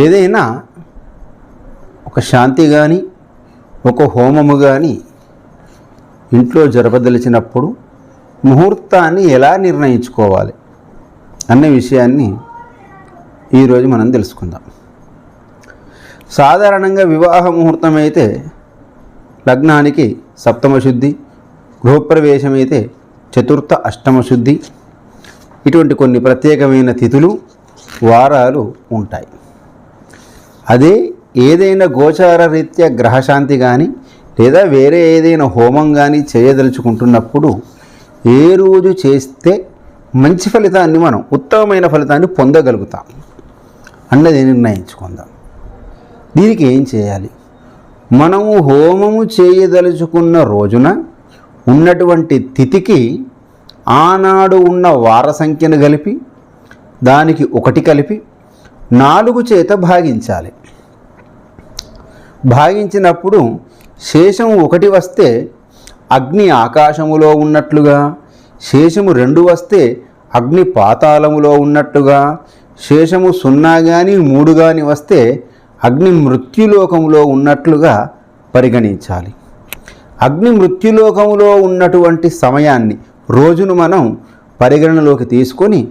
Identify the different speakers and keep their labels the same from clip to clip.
Speaker 1: ఏదైనా ఒక శాంతి కానీ ఒక హోమము కానీ ఇంట్లో జరపదలిచినప్పుడు ముహూర్తాన్ని ఎలా నిర్ణయించుకోవాలి అనే విషయాన్ని ఈరోజు మనం తెలుసుకుందాం. సాధారణంగా వివాహ ముహూర్తం అయితే లగ్నానికి సప్తమ శుద్ధి గృహప్రవేశం అయితే చతుర్థ అష్టమ శుద్ధి ఇటువంటి కొన్ని ప్రత్యేకమైన తిథులు వారాలు ఉంటాయి. అదే ఏదైనా గోచార రీత్యా గ్రహశాంతి కానీ లేదా వేరే ఏదైనా హోమం కానీ చేయదలుచుకుంటున్నప్పుడు ఏ రోజు చేస్తే మంచి ఫలితాన్ని మనం ఉత్తమమైన ఫలితాన్ని పొందగలుగుతాం అన్నది నిర్ణయించుకుందాం. దీనికి ఏం చేయాలి? మనము హోమము చేయదలుచుకున్న రోజున ఉన్నటువంటి తిథికి ఆనాడు ఉన్న వార సంఖ్యను కలిపి దానికి ఒకటి కలిపి నాలుగు చేత భాగించాలి. భాగించినప్పుడు శేషం ఒకటి వస్తే అగ్ని ఆకాశములో ఉన్నట్లుగా శేషము రెండు వస్తే అగ్ని పాతాళములో ఉన్నట్టుగా శేషము సున్నా కానీ మూడు కానీ వస్తే అగ్ని మృత్యులోకములో ఉన్నట్లుగా పరిగణించాలి. అగ్ని మృత్యులోకములో ఉన్నటువంటి సమయాన్ని రోజును మనం పరిగణనలోకి తీసుకొని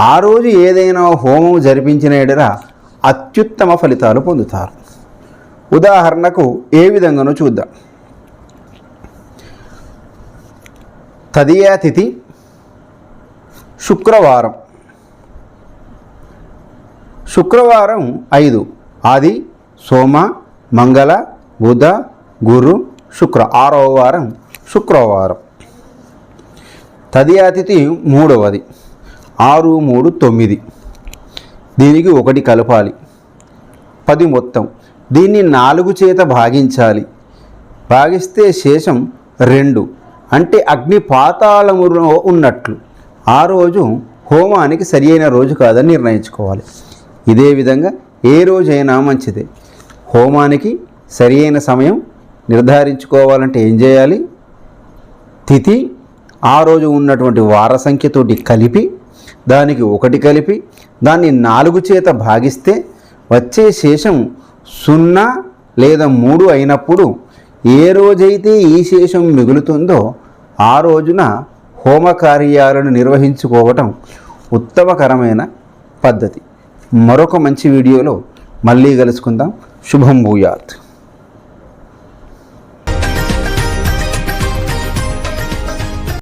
Speaker 1: ఆ రోజు ఏదైనా హోమం జరిపించిన ఎడర అత్యుత్తమ ఫలితాలు పొందుతారు. ఉదాహరణకు ఏ విధంగానో చూద్దాం. తదియా తిథి శుక్రవారం. శుక్రవారం ఐదు. ఆది సోమ మంగళ బుధ గురు శుక్ర. ఆరవ వారం శుక్రవారం. తదియాతిథి మూడవది. ఆరు మూడు తొమ్మిది. దీనికి ఒకటి కలపాలి. పది మొత్తం. దీన్ని నాలుగు చేత భాగించాలి. భాగిస్తే శేషం రెండు. అంటే అగ్ని పాతాళములో ఉన్నట్లు. ఆ రోజు హోమానికి సరియైన రోజు కాదని నిర్ణయించుకోవాలి. ఇదే విధంగా ఏ రోజైనా మంచిదే. హోమానికి సరి అయిన సమయం నిర్ధారించుకోవాలంటే ఏం చేయాలి? తిథి ఆ రోజు ఉన్నటువంటి వార సంఖ్యతోటి కలిపి దానికి ఒకటి కలిపి దాన్ని నాలుగు చేత భాగిస్తే వచ్చే శేషం సున్నా లేదా మూడు అయినప్పుడు ఏ రోజైతే ఈ శేషం మిగులుతుందో ఆ రోజున హోమ కార్యాలను నిర్వహించుకోవటం ఉత్తమకరమైన పద్ధతి. మరొక మంచి వీడియోలో మళ్ళీ కలుసుకుందాం. శుభం భూయాత్.